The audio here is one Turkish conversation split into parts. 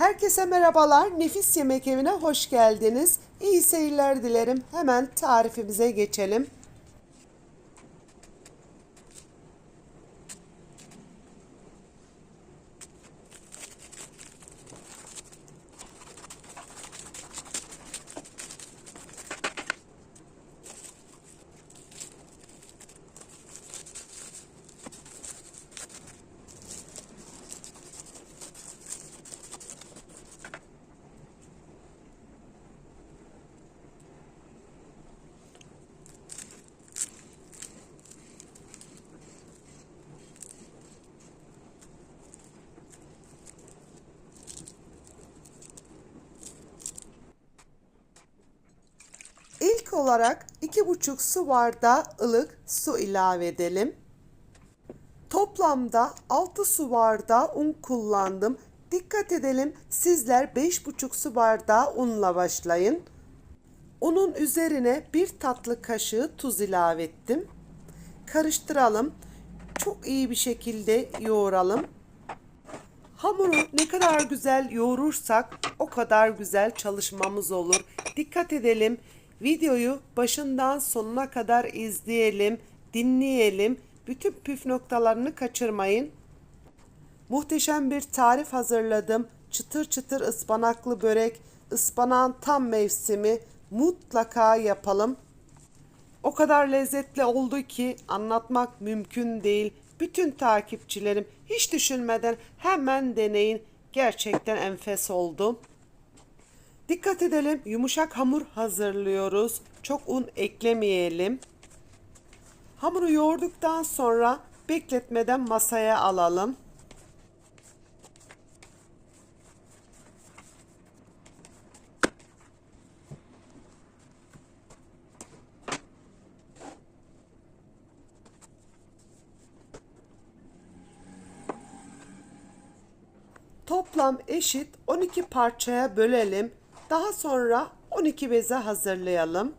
Herkese merhabalar. Nefis Yemek Evi'ne hoş geldiniz. İyi seyirler dilerim. Hemen tarifimize geçelim. Olarak 2,5 su bardağı ılık su ilave edelim. Toplamda 6 su bardağı un kullandım. Dikkat edelim sizler 5,5 su bardağı unla başlayın. Unun üzerine bir tatlı kaşığı tuz ilave ettim. Karıştıralım. Çok iyi bir şekilde yoğuralım. Hamuru ne kadar güzel yoğurursak o kadar güzel çalışmamız olur. Dikkat edelim. Videoyu başından sonuna kadar izleyelim, dinleyelim. Bütün püf noktalarını kaçırmayın. Muhteşem bir tarif hazırladım. Çıtır çıtır ıspanaklı börek, ıspanağın tam mevsimi. Mutlaka yapalım. O kadar lezzetli oldu ki anlatmak mümkün değil. Bütün takipçilerim hiç düşünmeden hemen deneyin. Gerçekten enfes oldu. Dikkat edelim yumuşak hamur hazırlıyoruz. Çok un eklemeyelim. Hamuru yoğurduktan sonra bekletmeden masaya alalım. Toplam eşit 12 parçaya bölelim. Daha sonra 12 beze hazırlayalım.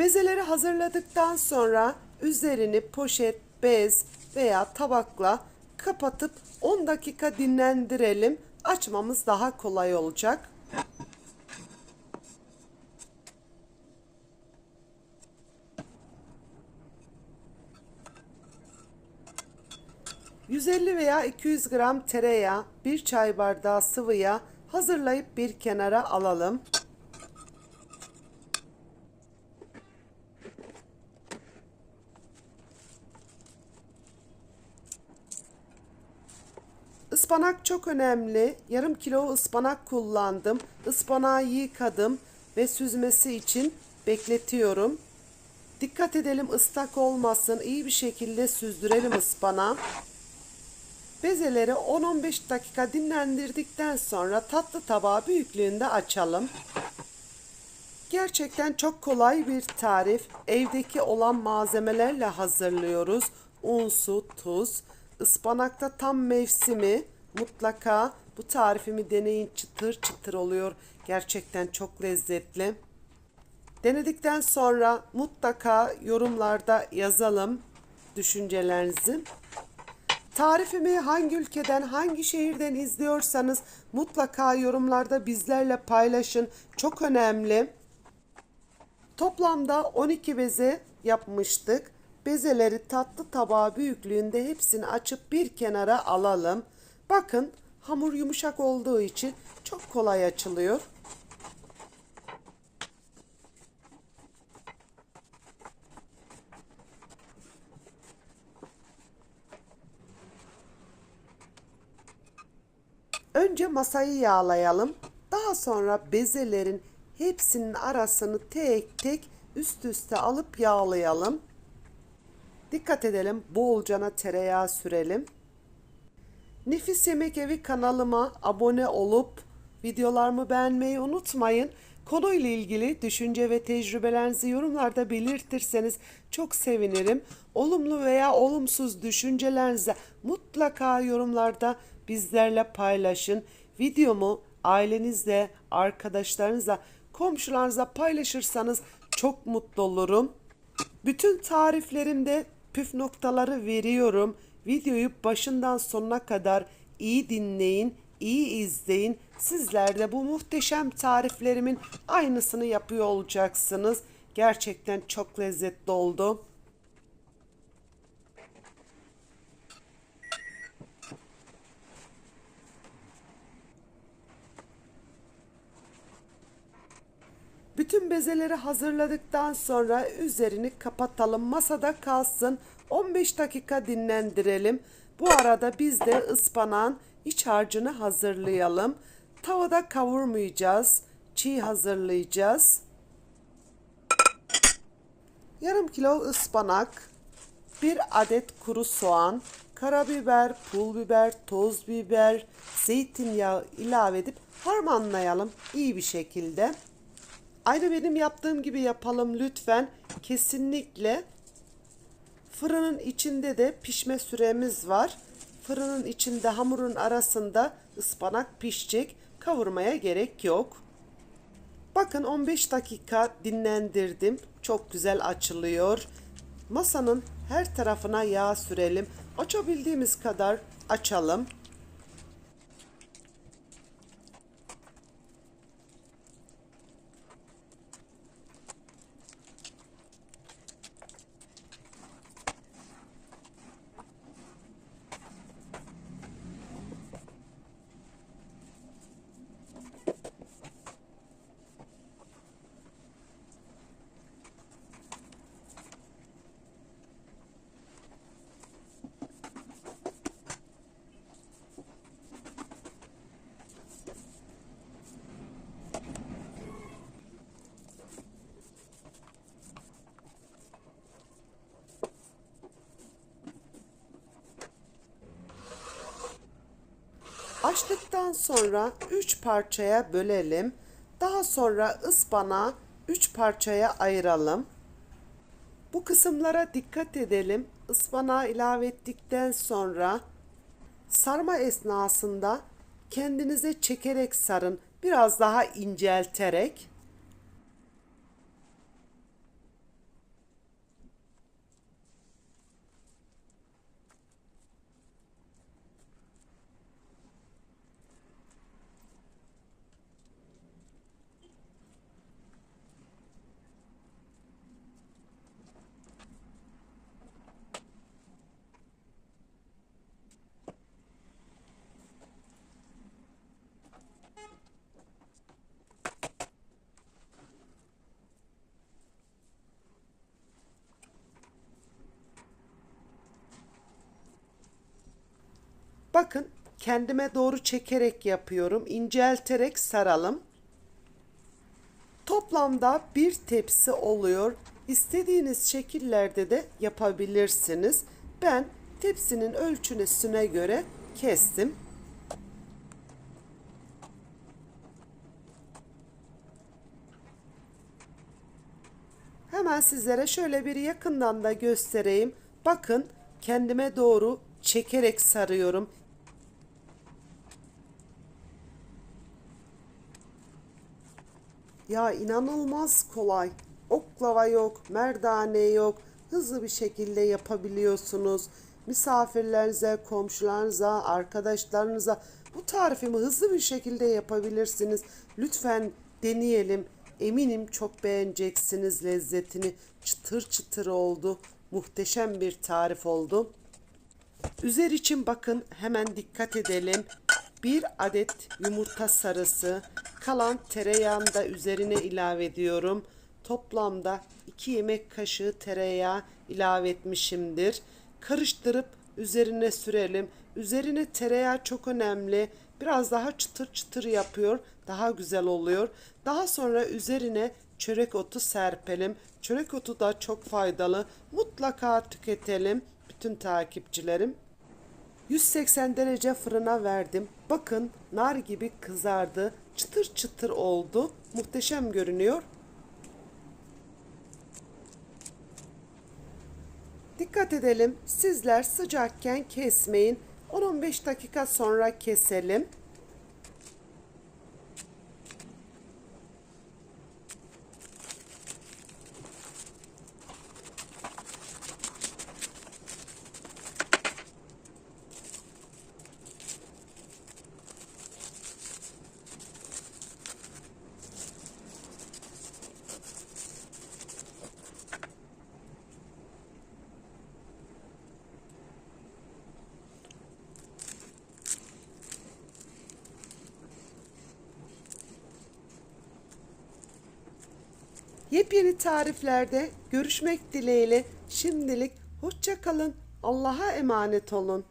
Bezeleri hazırladıktan sonra üzerini poşet, bez veya tabakla kapatıp 10 dakika dinlendirelim. Açmamız daha kolay olacak. ...150 veya 200 gram tereyağı, 1 çay bardağı sıvı yağ hazırlayıp bir kenara alalım. Ispanak çok önemli. Yarım kilo ıspanak kullandım. Ispanağı yıkadım ve süzmesi için bekletiyorum. Dikkat edelim ıslak olmasın. İyi bir şekilde süzdürelim ıspanağı. Bezeleri 10-15 dakika dinlendirdikten sonra tatlı tabağı büyüklüğünde açalım. Gerçekten çok kolay bir tarif. Evdeki olan malzemelerle hazırlıyoruz. Un, su, tuz. Ispanakta tam mevsimi. Mutlaka bu tarifimi deneyin. Çıtır çıtır oluyor. Gerçekten çok lezzetli. Denedikten sonra mutlaka yorumlarda yazalım düşüncelerinizi. Tarifimi hangi ülkeden, hangi şehirden izliyorsanız mutlaka yorumlarda bizlerle paylaşın. Çok önemli. Toplamda 12 beze yapmıştık. Bezeleri tatlı tabağı büyüklüğünde hepsini açıp bir kenara alalım. Bakın hamur yumuşak olduğu için çok kolay açılıyor. Önce masayı yağlayalım. Daha sonra bezelerin hepsinin arasını tek tek üst üste alıp yağlayalım. Dikkat edelim bolcana tereyağı sürelim. Nefis Yemek Evi kanalıma abone olup videolarımı beğenmeyi unutmayın. Konuyla ilgili düşünce ve tecrübelerinizi yorumlarda belirtirseniz çok sevinirim. Olumlu veya olumsuz düşüncelerinizi mutlaka yorumlarda bizlerle paylaşın. Videomu ailenizle, arkadaşlarınızla, komşularınızla paylaşırsanız çok mutlu olurum. Bütün tariflerimde püf noktaları veriyorum. Videoyu başından sonuna kadar iyi dinleyin, iyi izleyin. Sizler de bu muhteşem tariflerimin aynısını yapıyor olacaksınız. Gerçekten çok lezzetli oldu. Bütün bezeleri hazırladıktan sonra üzerini kapatalım. Masada kalsın. 15 dakika dinlendirelim. Bu arada biz de ıspanağın iç harcını hazırlayalım. Tavada kavurmayacağız. Çiğ hazırlayacağız. Yarım kilo ıspanak, bir adet kuru soğan, karabiber, pul biber, toz biber, zeytinyağı ilave edip harmanlayalım iyi bir şekilde. Aynı benim yaptığım gibi yapalım lütfen. Kesinlikle fırının içinde de pişme süremiz var. Fırının içinde hamurun arasında ıspanak pişecek. Kavurmaya gerek yok. Bakın 15 dakika dinlendirdim. Çok güzel açılıyor. Masanın her tarafına yağ sürelim. Açabildiğimiz kadar açalım. Açtıktan sonra 3 parçaya bölelim. Daha sonra ıspanağı 3 parçaya ayıralım. Bu kısımlara dikkat edelim. Ispanağı ilave ettikten sonra sarma esnasında kendinize çekerek sarın. Biraz daha incelterek. Bakın kendime doğru çekerek yapıyorum. İncelterek saralım. Toplamda bir tepsi oluyor. İstediğiniz şekillerde de yapabilirsiniz. Ben tepsinin ölçüsüne göre kestim. Hemen sizlere şöyle bir yakından da göstereyim. Bakın kendime doğru çekerek sarıyorum. Ya inanılmaz kolay. Oklava yok, merdane yok. Hızlı bir şekilde yapabiliyorsunuz. Misafirlerinize, komşularınıza, arkadaşlarınıza bu tarifimi hızlı bir şekilde yapabilirsiniz. Lütfen deneyelim. Eminim çok beğeneceksiniz lezzetini. Çıtır çıtır oldu. Muhteşem bir tarif oldu. Üzer için bakın hemen dikkat edelim. Bir adet yumurta sarısı, kalan tereyağını da üzerine ilave ediyorum. Toplamda 2 yemek kaşığı tereyağı ilave etmişimdir. Karıştırıp üzerine sürelim. Üzerine tereyağı çok önemli. Biraz daha çıtır çıtır yapıyor. Daha güzel oluyor. Daha sonra üzerine çörek otu serpelim. Çörek otu da çok faydalı. Mutlaka tüketelim bütün takipçilerim. 180 derece fırına verdim. Bakın nar gibi kızardı. Çıtır çıtır oldu. Muhteşem görünüyor. Dikkat edelim. Sizler sıcakken kesmeyin. 10-15 dakika sonra keselim. Yepyeni tariflerde görüşmek dileğiyle şimdilik hoşça kalın. Allah'a emanet olun.